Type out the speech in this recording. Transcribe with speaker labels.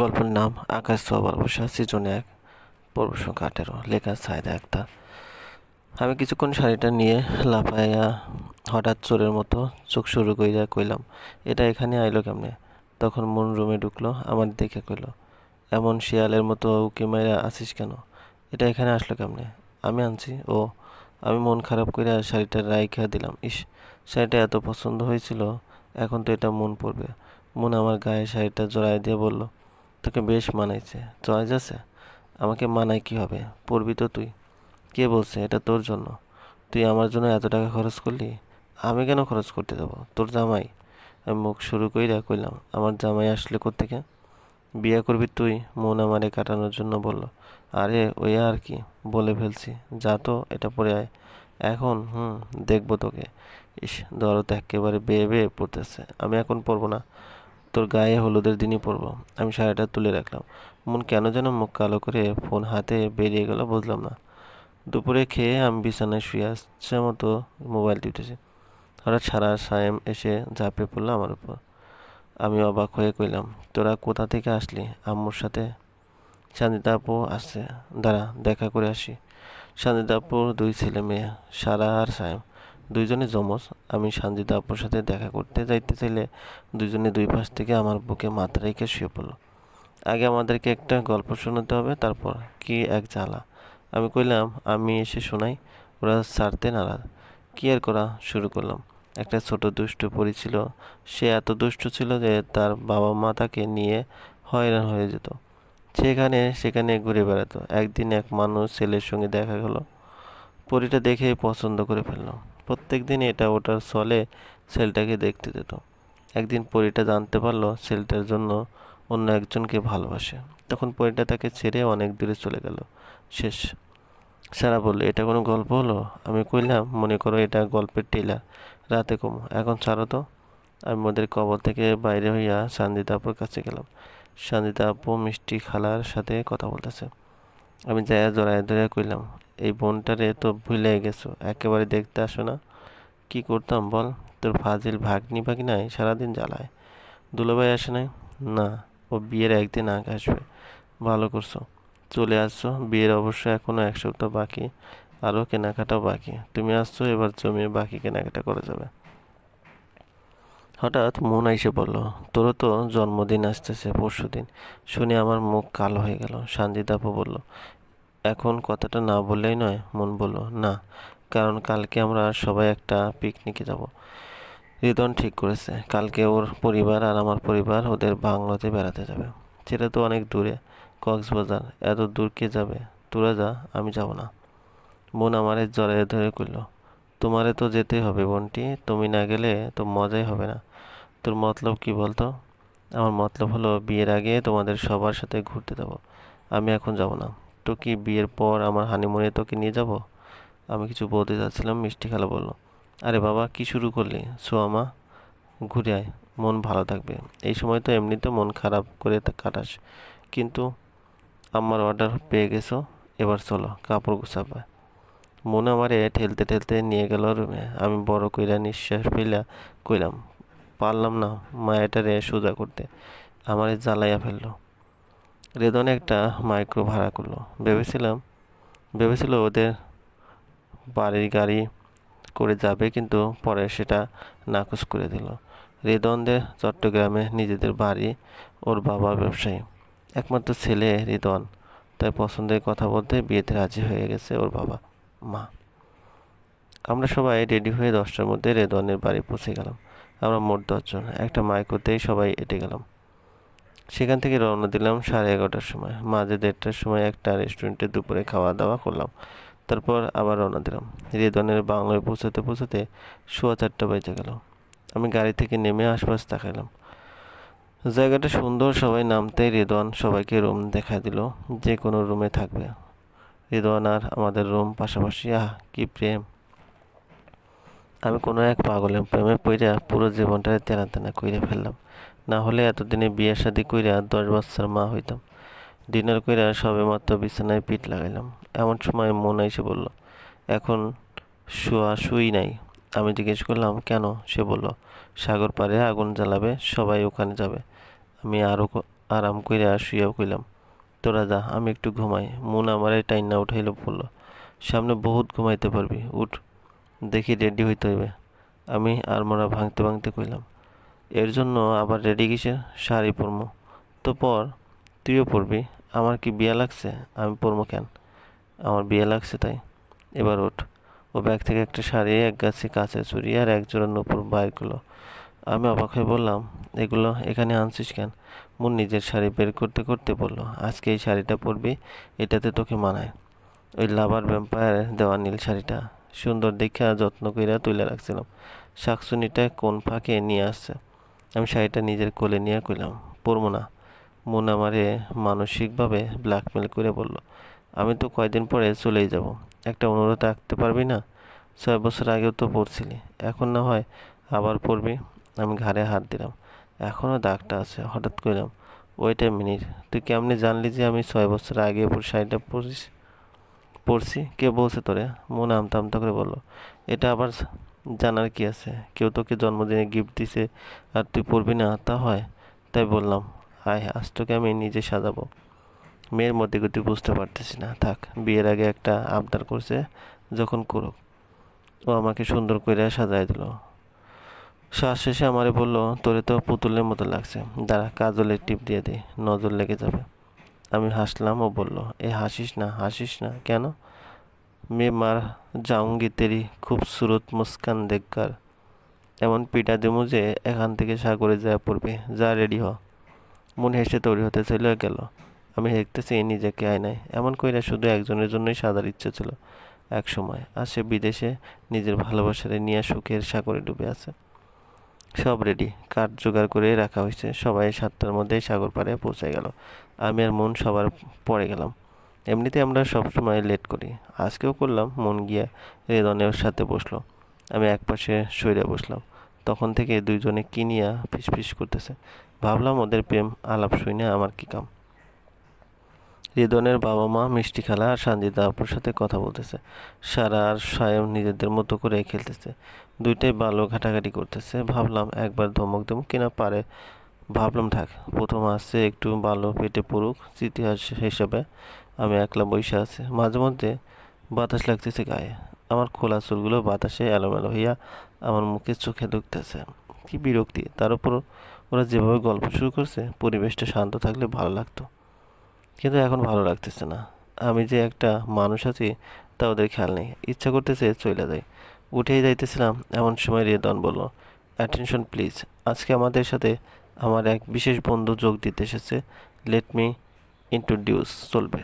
Speaker 1: গল্পের নাম আকাশ ছোঁয়া বসা সিজন এক পর্ব সংখ্যা আঠেরো। লেখা সায়দা একটা আমি কিছুক্ষণ শাড়িটা নিয়ে লাফাইয়া হঠাৎ চোরের মতো চোখ শুরু কইরা কইলাম, এটা এখানে আইলো কেমনে? তখন মন রুমে ঢুকলো, আমার দেখে কইল, এমন শিয়ালের মতো উকি মাইরা আসিস কেন? এটা এখানে আসলো কেমনে? আমি আনছি, ও, আমি মন খারাপ কইরা শাড়িটা রাইখা দিলাম। ইস, শাড়িটা এত পছন্দ হয়েছিল এখন তো এটা মন পড়বে মন আমার গায়ে শাড়িটা জড়াই দিয়ে বলল তোকে বেশ মানাইছে। চয়েস আছে? আমাকে মানাই কি হবে? পড়বি তো তুই। কে বলছে? এটা তোর জন্য। তুই আমার জন্য এত টাকা খরচ করলি? আমি কেন খরচ করতে দেবো তোর জামাই। আমি মুখ শুরু কইরা কইলাম, আমার জামাই আসলে কোত্থেকে? বিয়ে করবি তুই? মন আমারে কাটানোর জন্য বলল। আরে, ওই আর কি? বলে ফেলছি। যা তো, এটা পরে আয়। এখন? হুম, দেখব তোকে। ইস ধরো তো একেবারে বেয়ে বেয়ে পড়তেছে। আমি এখন পরবো না। তোর গায়ে হলুদের দিনই পরবো। আমি শাড়িটা তুলে রাখলাম। মন কেন যেন মুখ কালো করে ফোন হাতে বেরিয়ে গেল, বুঝলাম না। দুপুরে খেয়ে আমি বিছানায় শুয়ে আসছে মতো মোবাইল টিপতেছি। হঠাৎ সারা সায়েম এসে ঝাঁপে পড়ল আমার উপর। আমি অবাক হয়ে কইলাম, তোরা কোথা থেকে আসলি? আম্মুর সাথে? সান্দিতা আপু আসছে। দাঁড়া, দেখা করে আসি। সান্দিতা আপুর দুই ছেলে মেয়ে, সারা আর সায়েম। দুইজনে জমজ আমি সানজিদা আপুর সাথে দেখা করতে যাইতে চাইলে দুইজনে দুই পাশ থেকে আমার বুকে মাথা রেখে শুয়ে পড়ল। আগে আমাদেরকে একটা গল্প শোনাতে হবে, তারপর কি এক জ্বালা। আমি কইলাম, আমি এসে শোনাই, ওরা ছাড়তে নারাজ। কি আর করা, শুরু করলাম। একটা ছোট দুষ্টু পরি ছিল। সে এত দুষ্টু ছিল যে তার বাবা মা তাকে নিয়ে হয়রান হয়ে যেত। সেখানে সেখানে ঘুরে বেড়াতো। একদিন এক মানুষ ছেলের সঙ্গে দেখা হলো। পরিটা দেখে পছন্দ করে ফেলল। প্রত্যেক দিন এটা ওটার চলে, ছেলেটাকে দেখতে যেত। একদিন পরিটা জানতে পারল ছেলেটার জন্য অন্য একজনকে ভালোবাসে। তখন পরিটা তাকে ছেড়ে অনেক দূরে চলে গেল। শেষ। সারা বলল, এটা কোনো গল্প হলো? আমি কইলাম, মনে করো এটা গল্পের টেলার রাতে কম এখন ছাড়ো তো। আমি ওদের কবর থেকে বাইরে হইয়া সান্দিতা আপুর কাছে গেলাম। সান্দিতা আপু মিষ্টি খালার সাথে কথা বলতেছে। আমি যাইয়া জড়াই ধরে কইলাম, এই বোনটারে তো ভুলে গেছো, একেবারে দেখতে আসো না। কি করতাম বল, তোর ফাজিল ভাগ্নি ভাগিনাই সারাদিন জ্বালায়। দুলোভাই আসে নাই? না, ও বিয়ের একদিন আগে আসবে। ভালো করছ। চলে আসছো, বিয়ের অবশ্য এখনও এক সপ্তাহ বাকি, আরও কেনাকাটাও বাকি। তুমি আসছো, এবার জমিয়ে বাকি কেনাকাটা করা যাবে। হঠাৎ মন আইসে বলল, তোরও তো জন্মদিন আসতেছে পরশু দিন শুনে আমার মুখ কালো হয়ে গেল। সানজিদাপু বলল, এখন কথাটা না বললেই নয়? মন বলল, না, কারণ কালকে আমরা সবাই একটা পিকনিকে যাব। রিদন ঠিক করেছে, কালকে ওর পরিবার আর আমার পরিবার ওদের বাংলাতে বেড়াতে যাবে। সেটা তো অনেক দূরে, কক্সবাজার। এত দূর কে যাবে? তোরা যা, আমি যাব না। বোন আমারে জড়াইয়ে ধরে কইল, তোমারে তো যেতে হবে, বোনটি। তুমি না গেলে তো মজাই হবে না। তোর মতলব কি বলতো? আমার মতলব হলো বিয়ের আগে তোমাদের সবার সাথে ঘুরতে যাব। আমি এখন যাব না। তো কি বিয়ের পর আমার হানিমুনে তোকে নিয়ে যাব? আমি কিছু বলতে যাচ্ছিলাম মিষ্টি খালা বলল। আরে বাবা, কি শুরু করলি? সো সোয়ামা, ঘুরে আয়। মন ভালো থাকবে। এই সময় তো এমনিতে মন খারাপ করে কাটাস। কিন্তু আমার অর্ডার পেয়ে গেছো, এবার চলো, কাপড় গুছাবে। মনে আমারে ঠেলতে ঠেলতে নিয়ে গেল রুমে আমি বড় কইরা নিঃশ্বাস ফেলা কইলাম পারলাম না মায়াটারে সোজা করতে। আমারে জ্বালাইয়া ফেলল। রেদন একটা মাইক্রো ভাড়া করল। ভেবেছিলাম, ভেবেছিল ওদের বাড়ির গাড়ি করে যাবে কিন্তু পরে সেটা নাকচ করে দিল। রেদনদের চট্টগ্রামে নিজেদের বাড়ি, ওর বাবা ব্যবসায়ী। একমাত্র ছেলে রিদওয়ান তাই পছন্দের কথা বলতে বিয়েতে রাজি হয়ে গেছে ওর বাবা, মা। আমরা সবাই রেডি হয়ে দশটার মধ্যে রেদনের বাড়ি পৌঁছে গেলাম। আমরা মোট দশজন একটা মাইক্রোতেই সবাই এটে গেলাম। সেখান থেকে রওনা দিলাম সাড়ে এগারোটার সময়। মাঝে দেড়টার সময় একটা রেস্টুরেন্টে দুপুরে খাওয়া দাওয়া করলাম। তারপর আবার রওনা দিলাম। রেদনের বাংলায় পৌঁছাতে পৌঁছাতে সোয়া চারটা বেজে গেল। আমি গাড়ি থেকে নেমে আশপাশ তাকাইলাম। জায়গাটা সুন্দর, সবাই নামতেই রেদওয়ান সবাইকে রুম দেখা দিল। যে কোনো রুমে থাকবে। রেদওয়ান আর আমাদের রুম পাশাপাশি, আহ, কি প্রেম। আমি কোনো এক পাগলের প্রেমে পইরা পুরো জীবনটারে তেনা তেনা কইরা ফেললাম। না হলে এতদিনে বিয়ে শাদি কইরা দশ বছর মা হইতাম। ডিনার কইরা সবে মাত্র বিছানায় পিঠ লাগাইলাম। এমন সময় মন এসে বলল, এখন শোয়া শুই নাই। আমি জিজ্ঞেস করলাম, কেন? সে বলল, সাগর পাড়ে আগুন জ্বালাবে, সবাই ওখানে যাবে। আমি আরও আরাম কইরা শুয়েও কইলাম, তোরা যা, আমি একটু ঘুমাই। মন আমার আমারে টাইনা উঠাইল বলল, সামনে বহুত ঘুমাইতে পারবি, উঠ। দেখি রেডি হইতে হইবে। আমি আড়মোড়া ভাঙতে ভাঙতে কইলাম, এর জন্য আবার রেডি কিসের? শাড়ি পরমো। তো পর, তুইও পরবি। আমার কি বিয়া লাগছে? আমি পরমো কেন? আমার বিয়ে লাগছে তাই। এবার ওঠ। ও ব্যাগ থেকে একটা শাড়ি, এক গাছি কাঁচের চুড়ি আর এক জোড়া নূপুর বাইর করল। আমি অবাক হয়ে বললাম, এগুলো এখানে আনছিস কেন? মোর নিজের শাড়ি বের করতে করতে বলল, আজকে এই শাড়িটা পরবি, এটাতে তোকে মানায়। ওই লাভার ভ্যাম্পায়ার দেওয়া নীল শাড়িটা সুন্দর দেখা যত্ন কইরা তুলে রাখছিলাম। শাকসুনিটা কোন ফাঁকে নিয়ে আসছে? আমি শাড়িটা নিজের কোলে নিয়ে কইলাম পরবো না। মন আমারে মানসিকভাবে ব্ল্যাকমেল করে বলল, আমি তো কয়দিন পরে চলেই যাব। একটা অনুরোধ রাখতে পারবি না? ছয় বছর আগেও তো পড়ছিলি এখন না হয় আবার পড়বি আমি ঘাড়ে হাত দিলাম এখনও দাগটা আছে। হঠাৎ করলাম ওইটা মিনিট তুই কেমনি জানলি যে আমি ছয় বছর আগে শাড়িটা পরিস পড়ছি, কে বলছে তোরে? মন আমতা আমতা করে বলল। এটা আবার জানার কি আছে? কেউ তোকে জন্মদিনে গিফট দিছে আর তুই পড়বি না? তা হয়। তাই বললাম হায় আজ তোকে আমি নিজে সাজাবো। মেয়ের মধ্যে গতি বুঝতে পারতেছি না। থাক, বিয়ের আগে একটা আবদার করছে, যখন করুক। ও আমাকে সুন্দর করে সাজাই দিল। শ্বাস শেষে আমারে বলল, তোরে তো পুতুলের মতো লাগছে। দাঁড়া, কাজলের টিপ দিয়ে দিই নজর লেগে যাবে। আমি হাসলাম, ও বলল, এ, হাসিস না হাসিস না, কেন? মে মার যাউঙ্গি তেরি খুবসুরত মুস্কান দেখকার এমন পিটা দেমু যে এখান থেকে সাগরে যা পড়বে। যা রেডি হ। মন হেসে তৈরি হতে চলে গেল। আমি দেখতেছি নিজেকে আয়নায় এমন কইরা শুধু একজনের জন্যই সাদার ইচ্ছে ছিল। এক সময়, আর সে বিদেশে নিজের ভালোবাসারে নিয়ে সুখের সাগরে ডুবে আছে। সব রেডি কাঠ জোগাড় করে রাখা হয়েছে। সবাই সাতটার মধ্যেই সাগর পাড়ে পৌঁছে গেল। আমি আর মন সবার পরে গেলাম। এমনিতে আমরা সব সময় লেট করি। আজকেও করলাম, মন গিয়া রেদনের সাথে বসল। আমি এক পাশে সইরে বসলাম। তখন থেকে দুইজনে কিনিয়া ফিস ফিস করতেছে। ভাবলাম ওদের প্রেম আলাপ শুনে আমার কী কাম। রিদনের বাবা মা মিষ্টি খালা আর সঞ্জিতা আপুর সাথে কথা বলতেছে। সারা আর সায়ম নিজেদের মতো করে খেলতেছে। দুইটাই ভালো ঘাটাঘাটি করতেছে। ভাবলাম একবার ধমক দেবো কিনা পারে। ভাবলাম থাক, প্রথম আসছে একটু ভালো পেটে পড়ুক ইতিহাস হিসাবে আমি একলা বৈশা আছে। মাঝে মধ্যে বাতাস লাগতেছে গায়ে। আমার খোলা চুলগুলো বাতাসে এলোমেলো হইয়া আমার মুখে চোখে ঢুকতেছে কি বিরক্তি, তার উপর ওরা যেভাবে গল্প শুরু করছে, পরিবেশটা শান্ত থাকলে ভালো লাগতো। কিন্তু এখন ভালো লাগতেছে না। আমি যে একটা মানুষ আছি, তা ওদের খেয়াল নেই। ইচ্ছা করতেছে চলে যায় উঠেই যাইতেছিলাম, এমন সময় রেদন বলল অ্যাটেনশন প্লিজ আজকে আমাদের সাথে আমার এক বিশেষ বন্ধু যোগ দিতে এসেছে। লেট মি ইন্ট্রোডিউস চলবে।